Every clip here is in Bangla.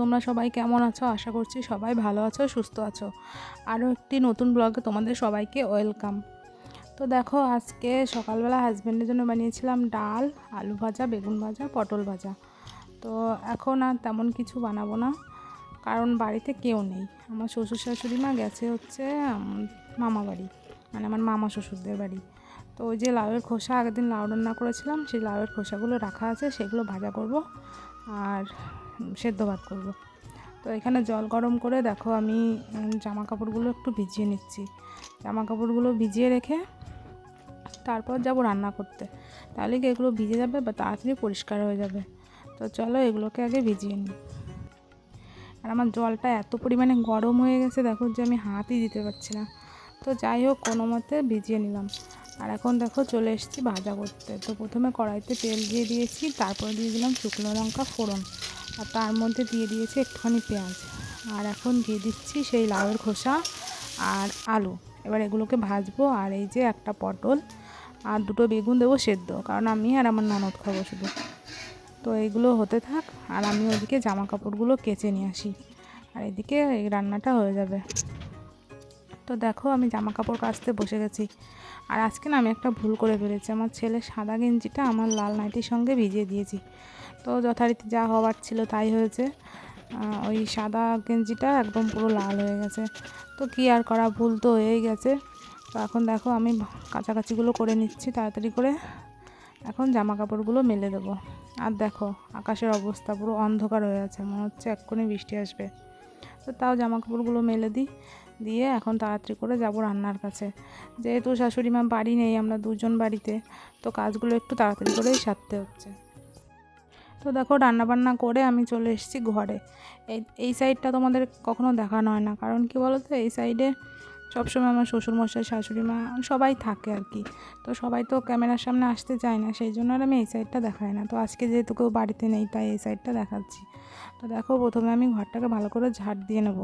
তোমরা সবাই কেমন আছো? আশা করছি সবাই ভালো আছো, সুস্থ আছো। আরও একটি নতুন ব্লগে তোমাদের সবাইকে ওয়েলকাম তো দেখো, আজকে সকালবেলা হাজব্যান্ডের জন্য বানিয়েছিলাম ডাল, আলু ভাজা, বেগুন ভাজা, পটল ভাজা। তো এখন আর তেমন কিছু বানাবো না, কারণ বাড়িতে কেউ নেই। আমার শ্বশুর শাশুড়ি মা গেছে হচ্ছে মামা বাড়ি মানে আমার মামা শ্বশুরদের বাড়ি। তো ওই যে লাউয়ের খোসা আগের দিন লাউ রান্না করেছিলাম, সেই লাউয়ের খোসাগুলো রাখা আছে, সেগুলো ভাজা করব। আর সেদ্ধ ভাত করব। তো এখানে জল গরম করে দেখো আমি জামা কাপড়গুলো একটু ভিজিয়ে নিচ্ছি। জামা কাপড়গুলো ভিজিয়ে রেখে তারপর যাব রান্না করতে। তাহলে কি এগুলো ভিজে যাবে বা তাড়াতাড়ি পরিষ্কার হয়ে যাবে? তো চলো এগুলোকে আগে ভিজিয়ে নিই। আর আমার জলটা এত পরিমাণে গরম হয়ে গেছে, দেখো যে আমি হাতই দিতে পারছি না। তো যাই হোক, কোনো মতে ভিজিয়ে নিলাম। আর এখন দেখো চলে এসেছি ভাজা করতে। তো প্রথমে কড়াইতে তেল দিয়ে দিয়েছি, তারপরে দিয়ে দিলাম শুকনো লঙ্কা ফোড়ন। আর তার মধ্যে দিয়ে দিয়েছি একটুখানি পেঁয়াজ। আর এখন দিয়ে দিচ্ছি সেই লাউয়ের খোসা আর আলু। এবার এগুলোকে ভাজবো আর এই যে একটা পটল আর দুটো বেগুন দেবো সেদ্ধ, কারণ আমি আর আমার ননদ খাব শুধু। তো এইগুলো হতে থাক, আর আমি ওদিকে জামা কাপড়গুলো কেচে নিয়ে আসি। আর এদিকে এই রান্নাটা হয়ে যাবে। তো দেখো আমি জামা কাপড় কাচতে বসে গেছি। আর আজকে না আমি একটা ভুল করে ফেলেছি। আমার ছেলে সাদা গেঞ্জিটা আমার লাল নাইটির সঙ্গে ভিজিয়ে দিয়েছি। তো যথারীতি যা হওয়ার ছিল তাই হয়েছে। ওই সাদা গেঞ্জিটা একদম পুরো লাল হয়ে গেছে। তো কী আর করা, ভুল তো হয়েই গেছে। তো এখন দেখো আমি কাছাকাছিগুলো করে নিচ্ছি, তাড়াতাড়ি করে এখন জামা কাপড়গুলো মেলে দেবো। আর দেখো আকাশের অবস্থা পুরো অন্ধকার হয়ে আছে, মনে হচ্ছে এক্ষুনি বৃষ্টি আসবে। তো তাও জামা কাপড়গুলো মেলে দিই। দিয়ে এখন তাড়াতাড়ি করে যাব রান্নার কাছে। যেহেতু শাশুড়ি মা বাড়ি নেই, আমরা দুজন বাড়িতে, তো কাজগুলো একটু তাড়াতাড়ি করেই সারতে হচ্ছে। তো দেখো রান্না বান্না করে আমি চলে এসেছি ঘরে। এই এই সাইডটা তোমাদের কখনো দেখানো হয় না। কারণ কি বলো তো এই সাইডে সবসময় আমার শ্বশুরমশাই, শাশুড়ি মা সবাই থাকে আর কি। তো সবাই তো ক্যামেরার সামনে আসতে চায় না, সেই জন্য আর আমি এই সাইডটা দেখাই না। তো আজকে যেহেতু কেউ বাড়িতে নেই, তাই এই সাইডটা দেখাচ্ছি। তো দেখো, প্রথমে আমি ঘরটাকে ভালো করে ঝাড় দিয়ে নেব।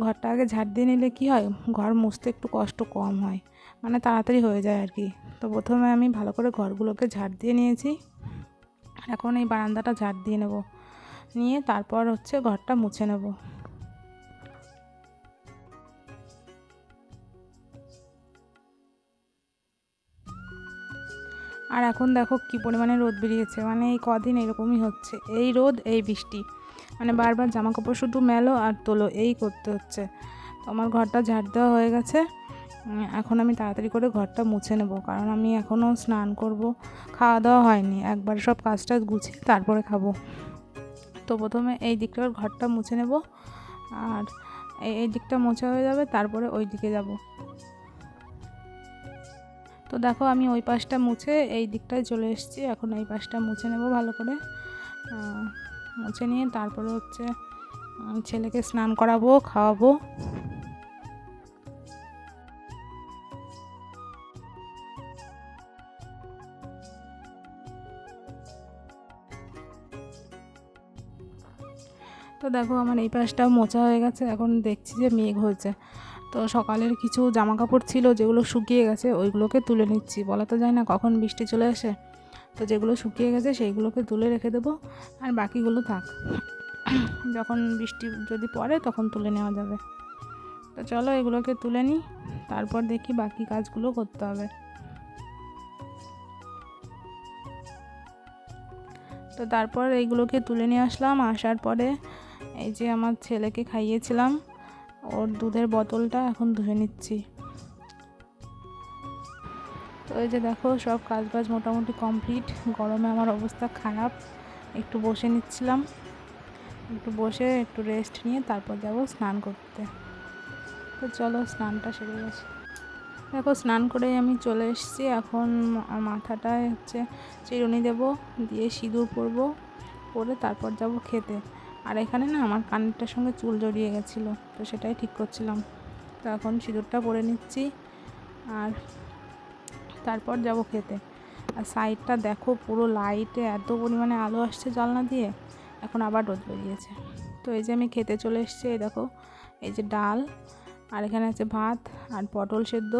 ঘরটা আগে ঝাড় দিয়ে নিলে কি হয়? ঘর মুছতে একটু কষ্ট কম হয়। মানে তাড়াতাড়ি হয়ে যায় আর কি। তো প্রথমে আমি ভালো করে ঘরগুলোকে ঝাড় দিয়ে নিয়েছি। এখন এই বারান্দাটা ঝাড় দিয়ে নেব। নিয়ে তারপর হচ্ছে ঘরটা মুছে নেব। আর এখন দেখো কি পরিমাণে রোদ বেরিয়েছে। মানে এই কদিন এরকমই হচ্ছে। এই রোদ, এই বৃষ্টি। মানে বারবার জামা কাপড় শুধু মেলো আর তোলো, এই করতে হচ্ছে। তো আমার ঘরটা ঝাড় দেওয়া হয়ে গেছে। এখন আমি তাড়াতাড়ি করে ঘরটা মুছে নেব, কারণ আমি এখনও স্নান করব। খাওয়া দাওয়া হয়নি, একবার সব কাজ টাজ গুছিয়ে তারপরে খাব। তো প্রথমে এই দিকটার ঘরটা মুছে নেব, আর এই দিকটা মোছা হয়ে যাবে, তারপরে ওই দিকে যাব। তো দেখো আমি ওই পাশটা মুছে এই দিকটায় চলে এসেছি, এখন এই পাশটা মুছে নেব ভালো করে। মুছে নিয়ে তারপরে হচ্ছে ছেলেকে স্নান করাবো, খাওয়াবো। তো দেখো আমার এই পাশটা মোচা হয়ে গেছে, এখন দেখছি যে মেঘ হয়েছে। তো সকালের কিছু জামা কাপড় ছিল যেগুলো শুকিয়ে গেছে, ওইগুলোকে তুলে নিচ্ছি। বলা তো যায় না কখন বৃষ্টি চলে আসে। তো যেগুলো শুকিয়ে গেছে সেইগুলোকে তুলে রেখে দেবো। আর বাকিগুলো থাক। যখন বৃষ্টি যদি পড়ে তখন তুলে নেওয়া যাবে। তো চলো এগুলোকে তুলে নিই। তারপর দেখি বাকি কাজগুলো করতে হবে। তো তারপর এইগুলোকে তুলে নিয়ে আসলাম। আসার পরে এই যে আমার ছেলেকে খাইয়েছিলাম। ওর দুধের বোতলটা এখন ধুয়ে নিচ্ছি। তো এই যে দেখো, সব কাজ বাজ মোটামুটি কমপ্লিট গরমে আমার অবস্থা খারাপ। একটু বসে নিচ্ছিলাম। একটু বসে একটু রেস্ট নিয়ে তারপর যাব স্নান করতে। তো চলো স্নানটা সেরে গেছে। দেখো, স্নান করেই আমি চলে এসেছি। এখন মাথাটায় হচ্ছে চিরুনি দেব, দিয়ে সিঁদুর পরবো, পরে তারপর যাব খেতে। আর এখানে না আমার কানেরটার সঙ্গে চুল জড়িয়ে গেছিল, তো সেটাই ঠিক করছিলাম। তো এখন সিঁদুরটা পরে নিচ্ছি। আর তারপর যাব খেতে। আর সাইডটা দেখো, পুরো লাইটে এত পরিমাণে আলো আসছে জানলা দিয়ে। এখন আবার রোদ বেরিয়েছে। তো এই যে আমি খেতে চলে এসেছি, এই দেখো, এই যে ডাল, আর এখানে আছে ভাত, আর পটল সেদ্ধ,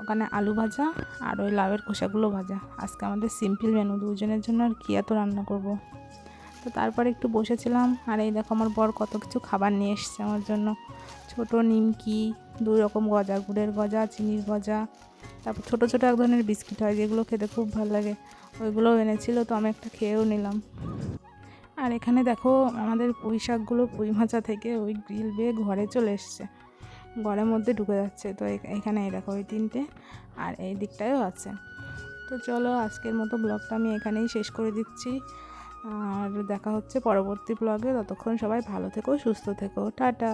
ওখানে আলু ভাজা, আর ওই লাউয়ের খোসাগুলো ভাজা। আজকে আমাদের সিম্পল মেনু দুজনের জন্য আর কী এত রান্না করব। তো তারপরে একটু বসেছিলাম, আর এই দেখো আমার বর কত কিছু খাবার নিয়ে এসছে আমার জন্য। ছোট নিমকি, দুই রকম গজা গুড়ের গজা, চিনির গজা তারপর ছোটো ছোটো এক ধরনের বিস্কিট হয়, যেগুলো খেতে খুব ভালো লাগে। ওইগুলোও এনেছিল, তো আমি একটা খেয়েও নিলাম। আর এখানে দেখো, আমাদের পুঁই শাকগুলো পুঁই মাচা থেকে ওই গ্রিল বেয়ে ঘরে চলে এসছে। ঘরের মধ্যে ঢুকে যাচ্ছে, তো এখানে এই দেখো ওই তিনটে, আর এই দিকটায়ও আছে। তো চলো, আজকের মতো ব্লগটা আমি এখানেই শেষ করে দিচ্ছি। আর দেখা হচ্ছে পরবর্তী ব্লগে, ততক্ষণ সবাই ভালো থেকো, সুস্থ থেকো, টাটা।